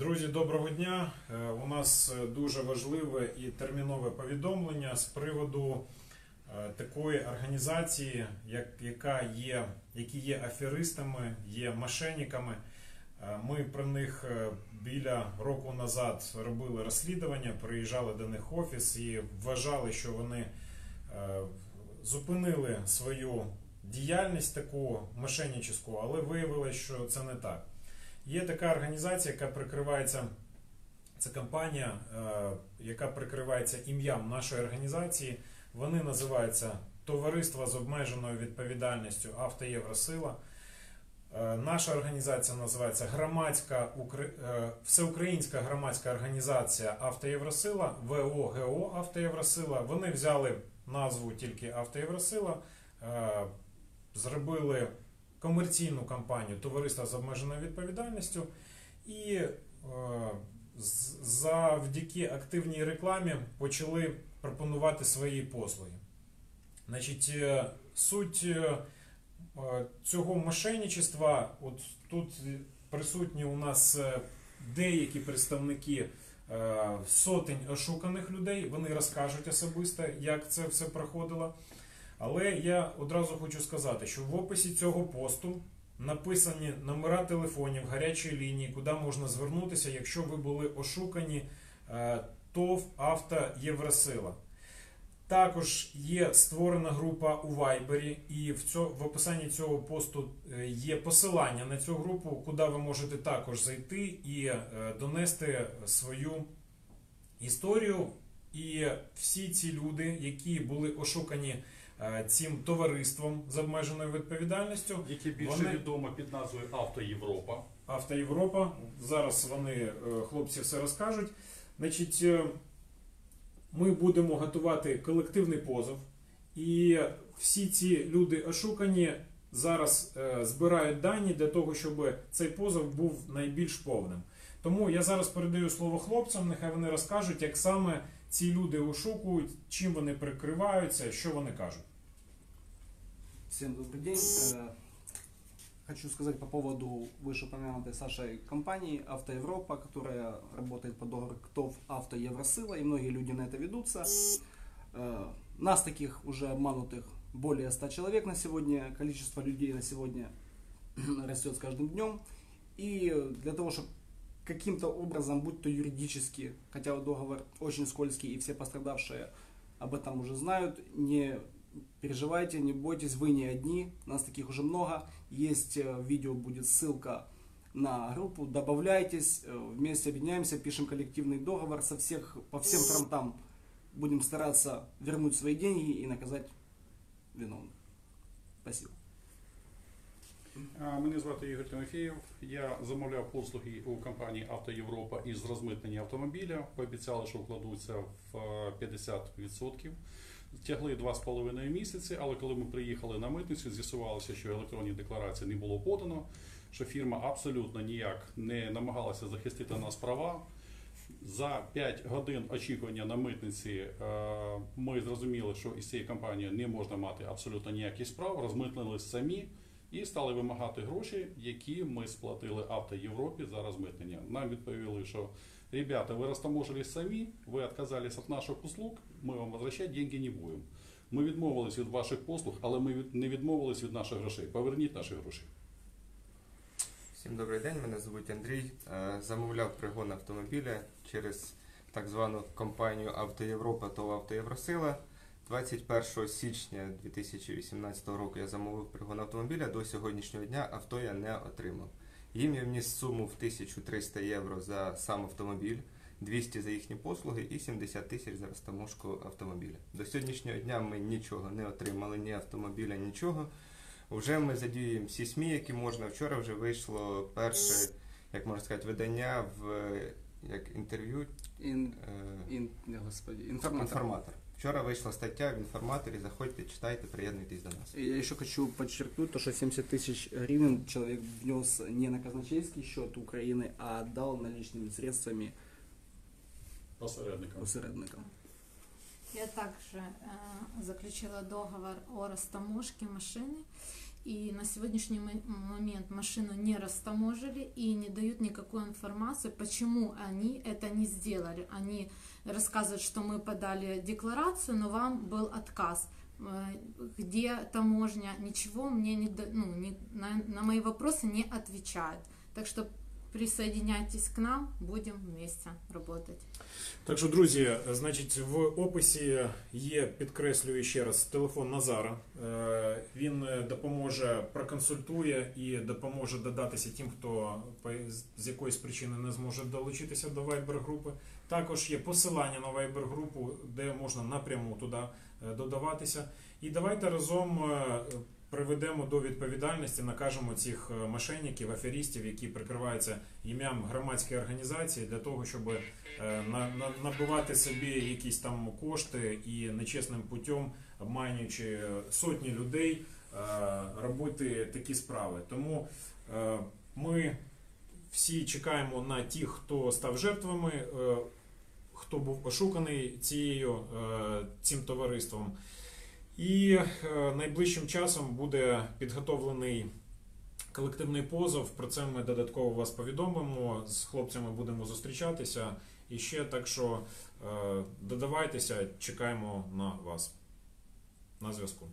Друзі, доброго дня. Е, У нас е, дуже важливе і термінове повідомлення з приводу е, такої організації, як, яка є, які є аферистами, є мошенниками. Ми про них біля року назад робили розслідування, приїжджали до них офіс і вважали, що вони зупинили свою діяльність таку мошенническу, але виявилось, що це не так. Є така організація, яка прикривається, це компанія, е, яка прикривається ім'ям нашої організації. Вони називаються Товариство з обмеженою відповідальністю Автоєвросила. Е, Наша організація називається Громадська е, Всеукраїнська громадська організація Автоєвросила, ВОГО Автоєвросила. Вони взяли назву тільки Автоєвросила, зробили комерційну кампанію Товариства з обмеженою відповідальністю і е, завдяки активній рекламі почали пропонувати свої послуги. Значить, е, суть е, цього мошенничества, от тут присутні у нас деякі представники сотень ошуканих людей, вони розкажуть особисто, як це все проходило. Але я одразу хочу сказати, що в описі цього посту написані номера телефонів гарячої лінії, куди можна звернутися, якщо ви були ошукані е, ТОВ Авто Євросила. Також є створена група у Вайбері, і в, цьо, в описанні цього посту е, є посилання на цю групу, куди ви можете також зайти і е, донести свою історію. І всі ці люди, які були ошукані цим товариством з обмеженою відповідальністю, Яке більше Вони- відомо під назвою Авто Європа. Автоєвропа. Зараз вони, е, хлопці, все розкажуть. Значить, е, ми будемо готувати колективний позов, і всі ці люди ошукані зараз е, збирають дані для того, щоб цей позов був найбільш повним. Тому я зараз передаю слово хлопцям, нехай вони розкажуть, як саме ці люди ошукують, чим вони прикриваються, що вони кажуть. Всем добрый день. Э, Хочу сказать по поводу вышеупомянутой Сашей компании Автоевропа, которая работает по договору КТОВ Авто Евросила, и многие люди на это ведутся. Э, Нас таких уже обманутых более 100 человек на сегодня, количество людей на сегодня растет с каждым днем. И для того, чтобы каким-то образом, будь то юридически, хотя договор очень скользкий и все пострадавшие об этом уже знают, не переживайте, не бойтесь, вы не одни, нас таких уже много. Есть э, в видео будет ссылка на группу, добавляйтесь, э, вместе объединяемся, пишем коллективный договор со всех, по всем фронтам будем стараться вернуть свои деньги и наказать виновных. Спасибо. А, Мене звати Ігор Тимофєєв. Я замовляв послуги у компанії Авто Європа із розмитнення автомобіля. Пообіцяли, що вкладуться в е, 50%. Тягли два з половиною місяці, але коли ми приїхали на митницю, з'ясувалося, що електронні декларації не було подано, що фірма абсолютно ніяк не намагалася захистити нас права. За 5 годин очікування на митниці е, ми зрозуміли, що із цією компанією не можна мати абсолютно ніяких справ, розмитнились самі і стали вимагати гроші, які ми сплатили Авто Європі за розмитнення. Нам відповіли, що ребята, ви розтаможились самі, ви відказались від наших услуг, ми вам возвращати деньги не будемо. Ми відмовились від ваших послуг, але ми не відмовились від наших грошей. Поверніть наші гроші. Всім добрий день, мене звуть Андрій. Е, Замовляв пригон автомобіля через так звану компанію Авто Європа та Авто Євросила. 21 січня 2018 року я замовив пригон автомобіля. До сьогоднішнього дня авто я не отримав. Їм я вніс суму в 1300 євро за сам автомобіль, 200 за їхні послуги і 70 тисяч за розтаможку автомобіля. До сьогоднішнього дня ми нічого не отримали, ні автомобіля, нічого. Вже ми задіюємо всі СМІ, які можна. Вчора вже вийшло перше, як можна сказати, видання в як інтерв'ю Ин, е, не, господи, информатор. інформатор. Вчора вийшла стаття в інформаторі. Заходьте, читайте, приєднуйтесь до нас. И Я еще хочу подчеркнуть то, что 70 тысяч гривен человек внес не на казначейский счет Украины, а отдал наличными средствами Посередникам. посередникам. Я также э, заключила договор о растаможке машины И на сегодняшний мо- момент машину не растаможили и не дают никакой информации, почему они это не сделали. Они рассказывают, что мы подали декларацию, но вам был отказ. Э, Где таможня? Ничего мне не, ну, не- на, на мои вопросы не отвечают. Так что присоединяйтесь к нам, будем вместе работать. Так що, друзі, значить, в описі є, підкреслюю ще раз, телефон Назара. Е, Він е, допоможе, проконсультує і допоможе додатися тим, хто з якоїсь причини не зможе долучитися до Viber групи. Також є посилання на Viber групу, де можна напряму туди е, додаватися. І давайте разом приведемо до відповідальності, накажемо цих е, мошенників, аферістів, які прикриваються ім'ям громадської організації для того, щоб е, на, на, набивати собі якісь там кошти і нечесним путем, обманюючи е, сотні людей, робити такі справи. Тому ми всі чекаємо на тих, хто став жертвами, хто був ошуканий цією, цим товариством. І е, найближчим часом буде підготовлений колективний позов. Про це ми додатково вас повідомимо. З хлопцями будемо зустрічатися. І ще так що е, додавайтеся, чекаємо на вас. На зв'язку.